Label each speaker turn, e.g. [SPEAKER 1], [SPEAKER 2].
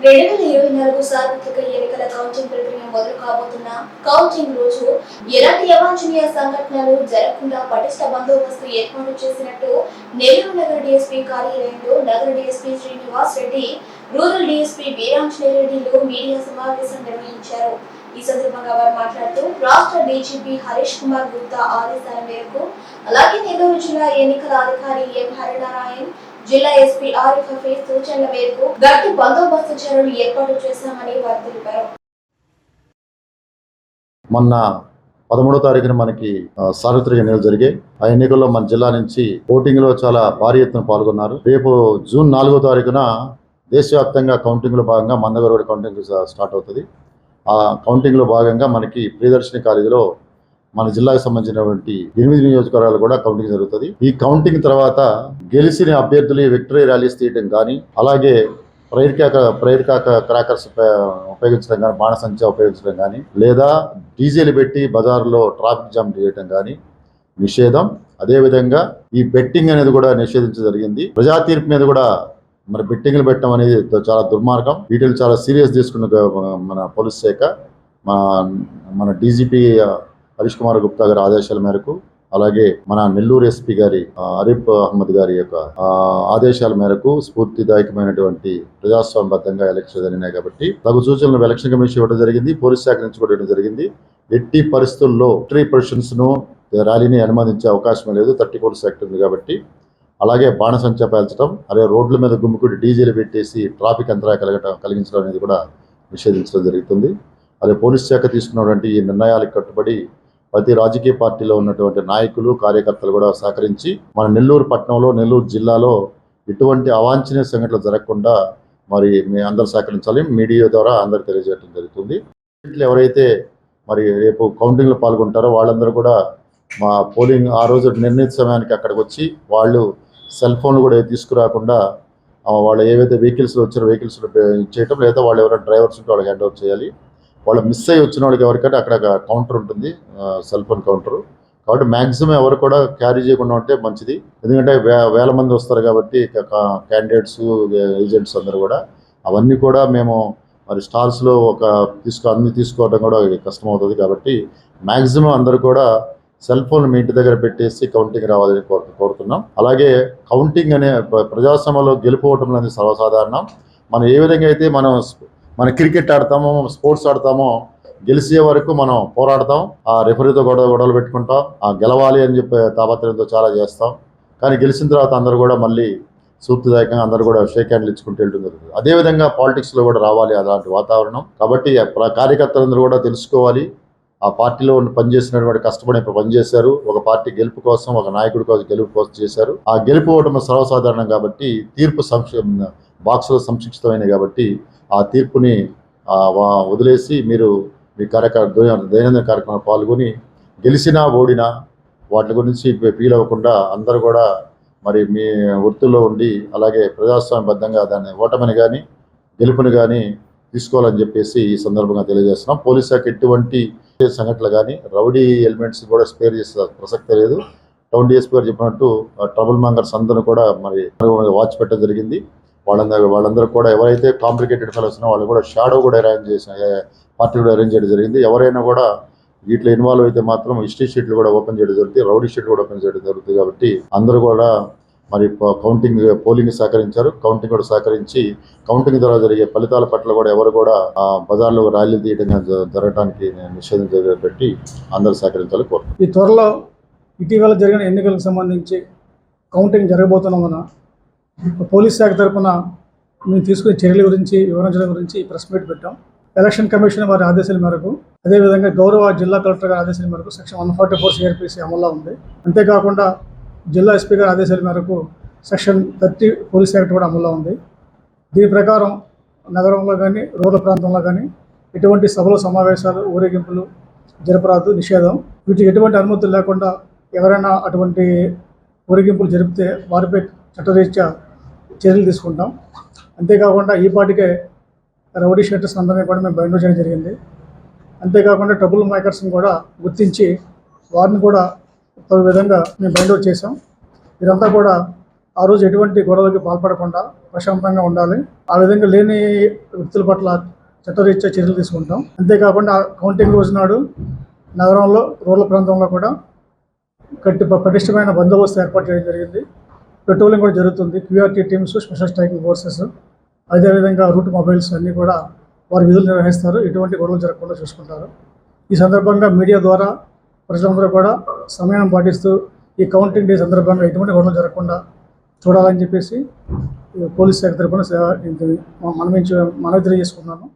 [SPEAKER 1] రెండు వేల ఇరవై నాలుగు సార్వత్రిక ఎన్నికల కౌంటింగ్ ప్రక్రియ మొదలు కాబోతున్న కౌంటింగ్ రోజు ఎలాంటి అవాంఛనీయ సంఘటనలు జరగకుండా పటిష్ట బందోబస్తు ఏర్పాటు చేసినట్టు నెల్లూరు నగర డీఎస్పీ కార్యాలయంలో నగర DSP Srinivas Reddy rural DSP Veeranjaneya రెడ్డిలు మీడియా సమావేశం నిర్వహించారు. ఈ సందర్భంగా వారు మాట్లాడుతూ రాష్ట్ర డీజీపీ హరీష్ కుమార్ గుప్తా ఆదేశాల మేరకు అలాగే నెల్లూరు జిల్లా ఎన్నికల అధికారి ఎం హరినారాయణ్ జిల్లా ఎస్పీ ఆరిఫ్ హఫీజ్ సూచనల మేరకు గట్టి బందోబస్తు చర్యలు ఏర్పాటు చేశామని వారు తెలిపారు.
[SPEAKER 2] మొన్న పదమూడో తారీఖున మనకి సార్వత్రిక ఎన్నికలు జరిగాయి. ఆ ఎన్నికల్లో మన జిల్లా నుంచి ఓటింగ్లో చాలా భారీ ఎత్తున పాల్గొన్నారు. రేపు జూన్ నాలుగో తారీఖున దేశవ్యాప్తంగా కౌంటింగ్లో భాగంగా మందగరోడ్ కౌంటింగ్ స్టార్ట్ అవుతుంది. ఆ కౌంటింగ్లో భాగంగా మనకి ప్రియదర్శిని కాలేజీలో మన జిల్లాకు సంబంధించినటువంటి ఎనిమిది నియోజకవర్గాలు కూడా కౌంటింగ్ జరుగుతుంది. ఈ కౌంటింగ్ తర్వాత గెలిచిన అభ్యర్థులు విక్టరీ ర్యాలీస్ తీయటం కానీ అలాగే ప్రైర్ కాక ప్రైర్ కాక క్రాకర్స్ ఉపయోగించడం కానీ బాణసంచా ఉపయోగించడం కానీ లేదా డీజేలు పెట్టి బజార్లో ట్రాఫిక్ జామ్ చేయడం కానీ నిషేధం. అదేవిధంగా ఈ బెట్టింగ్ అనేది కూడా నిషేధించడం జరిగింది. ప్రజా తీర్పు మీద కూడా మరి బెట్టింగ్లు పెట్టడం అనేది చాలా దుర్మార్గం. వీటిని చాలా సీరియస్ తీసుకున్న మన పోలీస్ శాఖ మన మన డీజీపీ హరీష్ కుమార్ గుప్తా గారి ఆదేశాల మేరకు అలాగే మన నెల్లూరు ఎస్పీ గారి అరీఫ్ అహ్మద్ గారి యొక్క ఆదేశాల మేరకు స్ఫూర్తిదాయకమైనటువంటి ప్రజాస్వామ్యబద్ధంగా ఎలక్షన్ జరిగినాయి కాబట్టి తగు సూచనలు ఎలక్షన్ కమిషన్ ఇవ్వడం జరిగింది పోలీస్ శాఖ నుంచి కూడా ఇవ్వడం జరిగింది. ఎట్టి పరిస్థితుల్లో ట్రీ పొజిషన్స్ను ర్యాలీని అనుమతించే అవకాశం లేదు థర్టీ ఫోర్ సెక్టర్ ఉంది కాబట్టి. అలాగే బాణసంచా పేల్చడం అలాగే రోడ్ల మీద గుమ్మికుడి డీజేలు పెట్టేసి ట్రాఫిక్ అంతరాయ కలగటం కలిగించడం అనేది కూడా నిషేధించడం జరుగుతుంది. అలాగే పోలీస్ శాఖ తీసుకున్నటువంటి ఈ నిర్ణయాలకు కట్టుబడి ప్రతి రాజకీయ పార్టీలో ఉన్నటువంటి నాయకులు కార్యకర్తలు కూడా సహకరించి మన నెల్లూరు పట్టణంలో నెల్లూరు జిల్లాలో ఎటువంటి అవాంఛనీయ సంఘటనలు జరగకుండా మరి మీ అందరూ సహకరించాలి మీడియా ద్వారా అందరికి తెలియజేయడం జరుగుతుంది. ఎవరైతే మరి రేపు కౌంటింగ్లో పాల్గొంటారో వాళ్ళందరూ కూడా మా పోలింగ్ ఆ రోజు నిర్ణీత సమయానికి అక్కడికి వచ్చి వాళ్ళు సెల్ ఫోన్లు కూడా తీసుకురాకుండా వాళ్ళు ఏవైతే వెహికల్స్ వచ్చారో వెహికల్స్ చేయటం లేదా వాళ్ళు ఎవరైనా డ్రైవర్స్ ఉంటే వాళ్ళకి హ్యాండ్ ఓవర్ చేయాలి. వాళ్ళు మిస్ అయ్యి వచ్చిన వాళ్ళకి ఎవరికంటే అక్కడ కౌంటర్ ఉంటుంది సెల్ ఫోన్ కౌంటర్ కాబట్టి మ్యాక్సిమం ఎవరు కూడా క్యారీ చేయకుండా ఉంటే మంచిది. ఎందుకంటే వే వేల మంది వస్తారు కాబట్టి క్యాండిడేట్స్ ఏజెంట్స్ అందరూ కూడా. అవన్నీ కూడా మేము మరి స్టాల్స్లో ఒక తీసుకో అన్ని తీసుకోవడం కూడా కష్టం అవుతుంది కాబట్టి మ్యాక్సిమం అందరూ కూడా సెల్ ఫోన్ మీ ఇంటి దగ్గర పెట్టేసి కౌంటింగ్ రావాలని కోరుతున్నాం. అలాగే కౌంటింగ్ అనే ప్ర- ప్రజాస్వామ్యంలో గెలుపోవటం అనేది సర్వసాధారణం. మనం ఏ విధంగా అయితే మనం మన క్రికెట్ ఆడతామో స్పోర్ట్స్ ఆడతామో గెలిచే వరకు మనం పోరాడతాం. ఆ రెఫరీతో గొడవ గొడవలు పెట్టుకుంటాం. ఆ గెలవాలి అని చెప్పే తాపత్రయంతో చాలా చేస్తాం. కానీ గెలిచిన తర్వాత అందరూ కూడా మళ్ళీ సూప్తిదాయకంగా అందరూ కూడా షేక్ హ్యాండ్లు ఇచ్చుకుంటూ వెళ్ళడం జరుగుతుంది. అదేవిధంగా పాలిటిక్స్లో కూడా రావాలి అలాంటి వాతావరణం. కాబట్టి కార్యకర్తలందరూ కూడా తెలుసుకోవాలి. ఆ పార్టీలో ఉన్న పనిచేసినటువంటి కష్టపడి ఇప్పుడు పనిచేశారు. ఒక పార్టీ గెలుపు కోసం ఒక నాయకుడి కోసం గెలుపు కోసం చేశారు. ఆ గెలుపు అవడం సర్వసాధారణం కాబట్టి తీర్పు సంక్ష బాక్సులో సంక్షిప్తమైనవి కాబట్టి ఆ తీర్పుని వదిలేసి మీరు మీ కార్యక్రమ దైనందిన కార్యక్రమంలో పాల్గొని గెలిచినా ఓడినా వాటి గురించి ఫీల్ అవ్వకుండా అందరూ కూడా మరి మీ వృత్తుల్లో ఉండి అలాగే ప్రజాస్వామ్యబద్ధంగా దాన్ని ఓటమిని కానీ గెలుపుని కానీ తీసుకోవాలని చెప్పేసి ఈ సందర్భంగా తెలియజేస్తున్నాం. పోలీస్ శాఖ ఎటువంటి సంఘటనలు కానీ రౌడీ ఎలిమెంట్స్ కూడా స్పేర్ చేసే ప్రసక్తే లేదు. టౌన్ డిఎస్పీ గారు చెప్పినట్టు ట్రబుల్ మెంబర్స్ అందరూ కూడా మరి వాచ్ పెట్టడం జరిగింది. వాళ్ళందరూ వాళ్ళందరూ కూడా ఎవరైతే కాంప్లికేటెడ్ ఫెలోస్ ఉన్నారో వాళ్ళు కూడా షాడో కూడా అరేంజ్ చేసిన పార్టీ కూడా అరేంజ్ చేయడం జరిగింది. ఎవరైనా కూడా వీటిలో ఇన్వాల్వ్ అయితే మాత్రం హిస్టరీ షీట్లు కూడా ఓపెన్ చేయడం జరుగుతుంది రౌడీ షీట్ కూడా ఓపెన్ చేయడం జరుగుతుంది కాబట్టి అందరూ కూడా మరి కౌంటింగ్ పోలింగ్ సహకరించారు. కౌంటింగ్ కూడా సహకరించి కౌంటింగ్ ద్వారా జరిగే ఫలితాల పట్ల కూడా ఎవరు కూడా బజార్లో ర్యాలీలు తీయడం జరగడానికి నిషేధం చర్యలు పెట్టి అందరూ సహకరించాలని కోరుతున్నాను
[SPEAKER 3] ఈ త్వరలో ఇటీవల జరిగిన ఎన్నికలకు సంబంధించి కౌంటింగ్ జరగబోతున్నందున పోలీస్ శాఖ తరఫున మేము తీసుకునే చర్యల గురించి వివరించడం గురించి ప్రెస్ మీట్ పెట్టాం. ఎలక్షన్ కమిషన్ వారి ఆదేశాల మేరకు అదేవిధంగా గౌరవ జిల్లా కలెక్టర్ గారి ఆదేశాల మేరకు section one forty four CrPC అమల్లో ఉంది. అంతేకాకుండా జిల్లా ఎస్పీ గారి ఆదేశాల మేరకు సెక్షన్ థర్టీ పోలీస్ యాక్ట్ కూడా అమల్లో ఉంది. దీని ప్రకారం నగరంలో కానీ రూరల్ ప్రాంతంలో కానీ ఎటువంటి సభలు సమావేశాలు ఊరేగింపులు జరపరాదు నిషేధం. వీటికి ఎటువంటి అనుమతులు లేకుండా ఎవరైనా అటువంటి ఊరేగింపులు జరిపితే వారిపై చట్టరీత్యా చర్యలు తీసుకుంటాం. అంతేకాకుండా ఈ పాటికే రౌడీ షీటర్స్ అందరినీ కూడా మేము బయట చేయడం జరిగింది. అంతేకాకుండా ట్రబుల్ మేకర్స్ని కూడా గుర్తించి వారిని కూడా ఒక విధంగా మేము బయట చేసాం వీరంతా కూడా ఆ రోజు ఎటువంటి గొడవలకి పాల్పడకుండా ప్రశాంతంగా ఉండాలి. ఆ విధంగా లేని వ్యక్తుల పట్ల చట్టరీత్యా చర్యలు తీసుకుంటాం. అంతేకాకుండా కౌంటింగ్ రోజు నాడు నగరంలో రూరల్ ప్రాంతంలో కూడా గట్టి పటిష్టమైన బందోబస్తు ఏర్పాటు చేయడం జరిగింది. పెట్రోలింగ్ కూడా జరుగుతుంది. QRT teams special striking forces అదేవిధంగా రూట్ మొబైల్స్ అన్నీ కూడా వారు విధులు నిర్వహిస్తారు. ఎటువంటి గొడవలు జరగకుండా చూసుకుంటారు. ఈ సందర్భంగా మీడియా ద్వారా ప్రజలందరూ కూడా సమయం పాటిస్తూ ఈ కౌంటింగ్ డే సందర్భంగా ఎటువంటి గొడవలు జరగకుండా చూడాలని చెప్పేసి పోలీస్ శాఖ తరఫున మనవి మనవి తెలియజేసుకున్నాను.